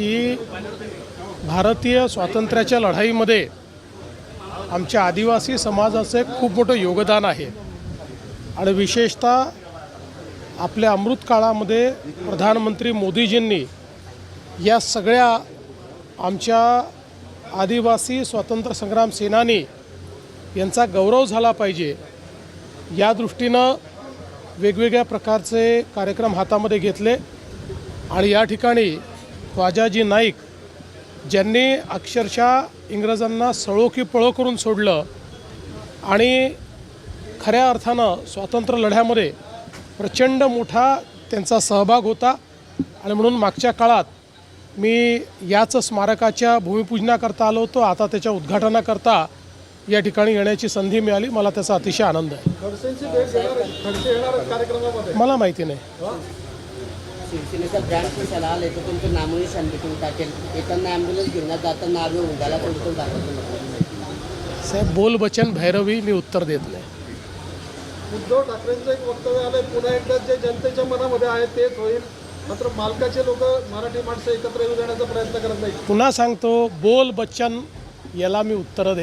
की भारतीय स्वातंत्र्याच्या लढाईमध्ये आमच्या आदिवासी समाजाचे खूप मोठं योगदान आहे. आणि विशेषतः आपल्या अमृत काळामध्ये प्रधानमंत्री मोदीजींनी या सगळ्या आमच्या आदिवासी स्वातंत्र्य संग्राम सेनानी यांचा गौरव झाला पाहिजे या दृष्टीनं वेगवेगळ्या प्रकारचे कार्यक्रम हातामध्ये घेतले. आणि या ठिकाणी ख्वाजाजी नाईक ज्यांनी अक्षरशः इंग्रजांना सळो की पळो करून सोडलं आणि खऱ्या अर्थानं स्वातंत्र्य लढ्यामध्ये प्रचंड मोठा त्यांचा सहभाग होता. आणि म्हणून मागच्या काळात मी याच स्मारकाच्या भूमिपूजनाकरता आलो होतो. आता त्याच्या उद्घाटनाकरता या ठिकाणी येण्याची संधी मिळाली. मला त्याचा अतिशय आनंद आहे. मला माहिती नाही. शिवसेनेचा ब्रँड पण त्याला आले तर तुमचं नामही सांगितलं टाकेल. येताना ॲम्ब्युलन्स घेऊन जाताना नावे उंडाला थोडं दाखवतो साहेब बोल बचन भैरवी मी उत्तर देत नाही. उद्धव ठाकरेंचं एक वक्तव्य आलंय पुन्हा एकदा जे जनतेच्या मनामध्ये आहे तेच होईल. मात्र मालकाचे लोक मराठी माणसं एकत्र येऊ देण्याचा प्रयत्न करत नाही पुन्हा सांगतो बोल बच्चन याला मी उत्तरं देत